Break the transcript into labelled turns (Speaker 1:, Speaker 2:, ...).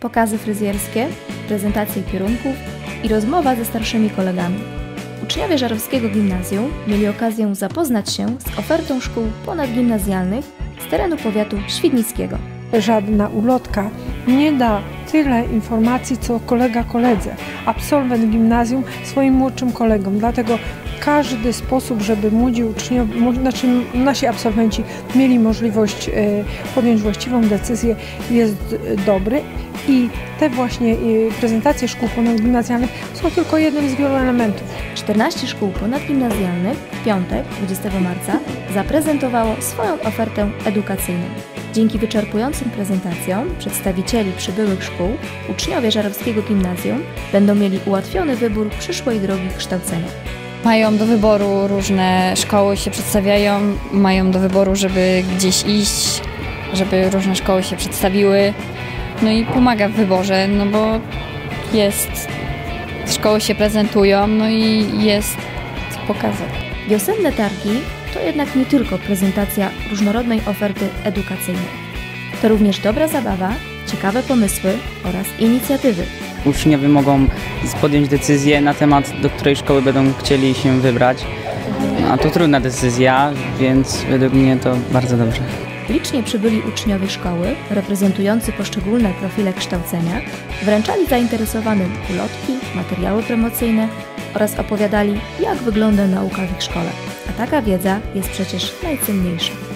Speaker 1: pokazy fryzjerskie, prezentacje kierunków i rozmowa ze starszymi kolegami. Uczniowie Żarowskiego Gimnazjum mieli okazję zapoznać się z ofertą szkół ponadgimnazjalnych z terenu powiatu świdnickiego.
Speaker 2: Żadna ulotka nie da tyle informacji, co kolega koledze, absolwent gimnazjum swoim młodszym kolegom. Dlatego każdy sposób, żeby młodzi uczniowie, znaczy nasi absolwenci mieli możliwość e, podjąć właściwą decyzję, jest dobry i te właśnie e, prezentacje szkół ponadgimnazjalnych są tylko jednym z wielu elementów.
Speaker 1: 14 szkół ponadgimnazjalnych w piątek, 20 marca, zaprezentowało swoją ofertę edukacyjną. Dzięki wyczerpującym prezentacjom przedstawicieli przybyłych szkół, uczniowie Żarowskiego Gimnazjum będą mieli ułatwiony wybór przyszłej drogi kształcenia.
Speaker 3: Mają do wyboru różne szkoły się przedstawiają, mają do wyboru, żeby gdzieś iść, żeby różne szkoły się przedstawiły. No i pomaga w wyborze, no bo jest, szkoły się prezentują, no i jest co pokazać.
Speaker 1: Wiosenne targi to jednak nie tylko prezentacja różnorodnej oferty edukacyjnej. To również dobra zabawa, ciekawe pomysły oraz inicjatywy.
Speaker 4: Uczniowie mogą podjąć decyzję na temat, do której szkoły będą chcieli się wybrać. A to trudna decyzja, więc według mnie to bardzo dobrze.
Speaker 1: Licznie przybyli uczniowie szkoły, reprezentujący poszczególne profile kształcenia, wręczali zainteresowanym ulotki, materiały promocyjne oraz opowiadali, jak wygląda nauka w ich szkole. A taka wiedza jest przecież najcenniejsza.